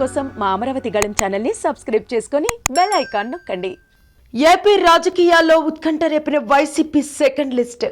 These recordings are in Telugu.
కోసం మా అమరావతి గళం ఛానల్ని సబ్స్క్రైబ్ చేసుకొని బెల్ ఐకాన్ నొక్కండి. ఏపీ రాజకీయాల్లో ఉత్కంఠ రేపిన వైసీపీ సెకండ్ లిస్ట్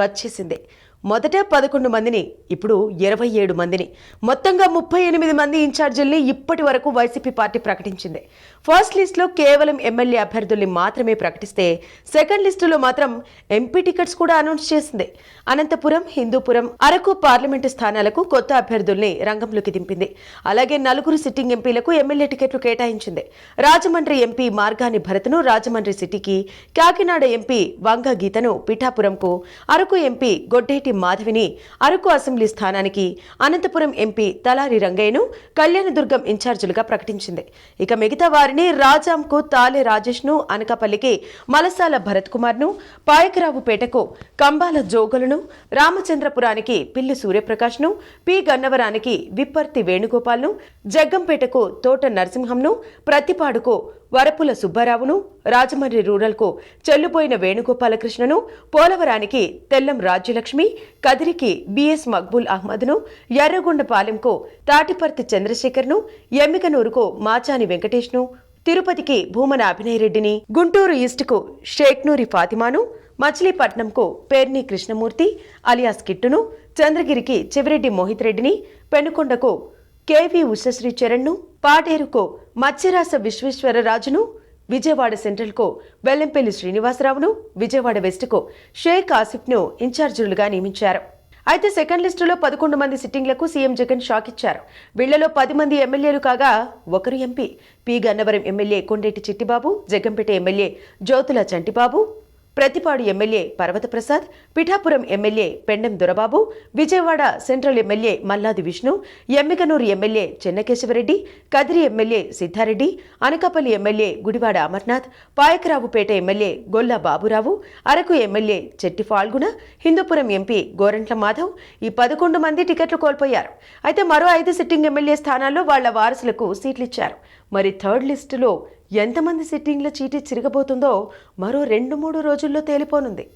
వచ్చేసింది. మొదట పదకొండు మందిని ఇప్పుడు ఇరవై ఏడు మందిని. మొత్తంగా ముప్పై ఎనిమిది మంది ఇన్ఛార్జీల్ని ఇప్పటి వరకు వైసీపీ పార్టీ ప్రకటించింది. ఫస్ట్ లిస్టులో కేవలం ఎమ్మెల్యే అభ్యర్థుల్ని మాత్రమే ప్రకటిస్తే సెకండ్ లిస్టులో మాత్రం ఎంపీ టికెట్స్ కూడా అనౌన్స్ చేసింది. అనంతపురం హిందూపురం అరకు పార్లమెంటు స్థానాలకు కొత్త అభ్యర్థుల్ని రంగంలోకి దింపింది. అలాగే నలుగురు సిట్టింగ్ ఎంపీలకు ఎమ్మెల్యే టికెట్లు కేటాయించింది. రాజమండ్రి ఎంపీ మార్గాని భరత్ను రాజమండ్రి సిటీకి కాకినాడ ఎంపీ వంగ గీతను పిఠాపురంకు అరకు ఎంపీ గొడ్డేటి మాధవిని అరకు అసెంబ్లీ స్థానానికి అనంతపురం ఎంపీ తలారి రంగయ్యను కళ్యాణదుర్గం ఇన్ఛార్జీలుగా ప్రకటించింది. ఇక మిగతా వారిని రాజాంకు తాలే రాజేష్ను అనకాపల్లికి మలసాల భరత్ కుమార్ను పాయకరావుపేటకు కంబాల జోగులను రామచంద్రపురానికి పిల్లి సూర్యప్రకాష్ను పి గన్నవరానికి విప్పర్తి వేణుగోపాల్ను జగ్గంపేటకు తోట నరసింహంను ప్రతిపాడుకు వరపుల సుబ్బారావును రాజమండ్రి రూరల్కు చెల్లుపోయిన వేణుగోపాలకృష్ణను పోలవరానికి తెల్లం రాజ్యలక్ష్మి కదిరికి బిఎస్ మక్బుల్ అహ్మద్ను ఎర్రగొండపాలెంకు తాటిపర్తి చంద్రశేఖర్ను ఎమ్మికనూరుకు మాచాని వెంకటేష్ను తిరుపతికి భూమన అభినయ్ రెడ్డిని గుంటూరు ఈస్ట్కు షేక్నూరి ఫాతిమాను మచిలీపట్నంకు పేర్ని కృష్ణమూర్తి అలియాస్ కిట్టును చంద్రగిరికి చివిరెడ్డి మోహిత్ రెడ్డిని పెనుకొండకు కేవీ ఉషశ్రీ చరణ్ను పాటేరుకో మత్స్యరాస విశ్వేశ్వరరాజును విజయవాడ సెంట్రల్కో వెల్లంపల్లి శ్రీనివాసరావును విజయవాడ వెస్ట్కో షేక్ ఆసిఫ్ను ఇన్ఛార్జీలుగా నియమించారు. అయితే సెకండ్ లిస్టులో పదకొండు మంది సిట్టింగ్లకు సీఎం జగన్ షాక్ ఇచ్చారు వీళ్ళలో పది మంది ఎమ్మెల్యేలు కాగా ఒకరు MP. P. Gannavaram MLA Kondeti Chittibabu Jaggampeta MLA Jyothula Chantibabu Prathipadu MLA Parvathaprasad Pithapuram MLA Pendem Dorababu Vijayawada central MLA Malladi Vishnu Yemmiganur MLA Chennakesavareddy Kadiri MLA Siddhareddy Anakapalli MLA Gudivada Amarnath Payakaraopeta MLA Golla Baburao Araku MLA Chetti Phalguna Hindupur MP Gorantla Madhav ఈ పదకొండు మంది టికెట్లు కోల్పోయారు. అయితే మరో ఐదు సిట్టింగ్ ఎమ్మెల్యే స్థానాల్లో వాళ్ళ వారసులకు సీట్లు ఇచ్చారు మరి థర్డ్ లిస్టులో ఎంతమంది సిట్టింగ్ల చీటీ చిరగబోతుందో మరో రెండు మూడు రోజుల్లో తేలిపోనుంది.